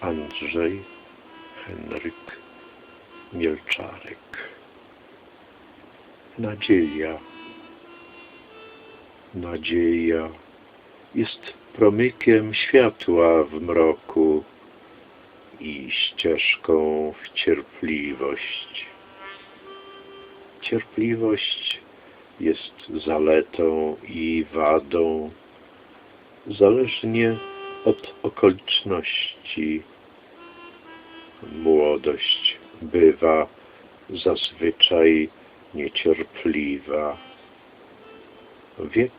Andrzej Henryk Mielczarek. Nadzieja. Nadzieja jest promykiem światła w mroku i ścieżką w cierpliwość. Cierpliwość jest zaletą i wadą, zależnie od okoliczności. Młodość bywa zazwyczaj niecierpliwa. Wiek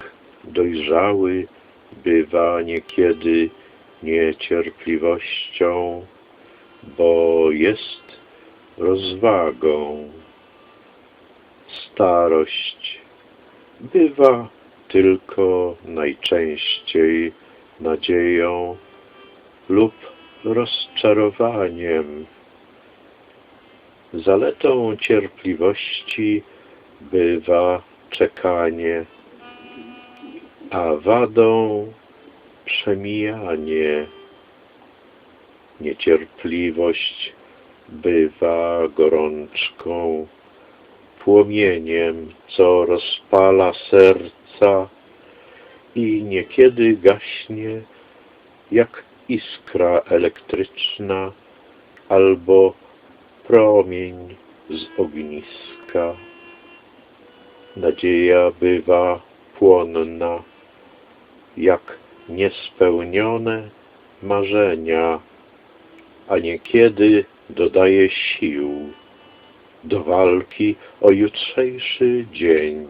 dojrzały bywa niekiedy niecierpliwością, bo jest rozwagą. Starość bywa tylko najczęściej nadzieją lub rozczarowaniem. Zaletą cierpliwości bywa czekanie, a wadą przemijanie. Niecierpliwość bywa gorączką, płomieniem, co rozpala serca i niekiedy gaśnie jak iskra elektryczna albo promień z ogniska. Nadzieja bywa płonna, jak niespełnione marzenia, a niekiedy dodaje sił do walki o jutrzejszy dzień.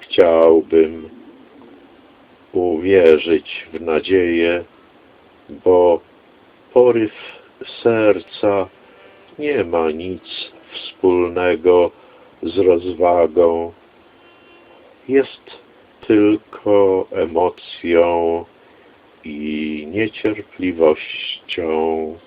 Chciałbym uwierzyć w nadzieję, bo poryw serca nie ma nic wspólnego z rozwagą. Jest tylko emocją i niecierpliwością.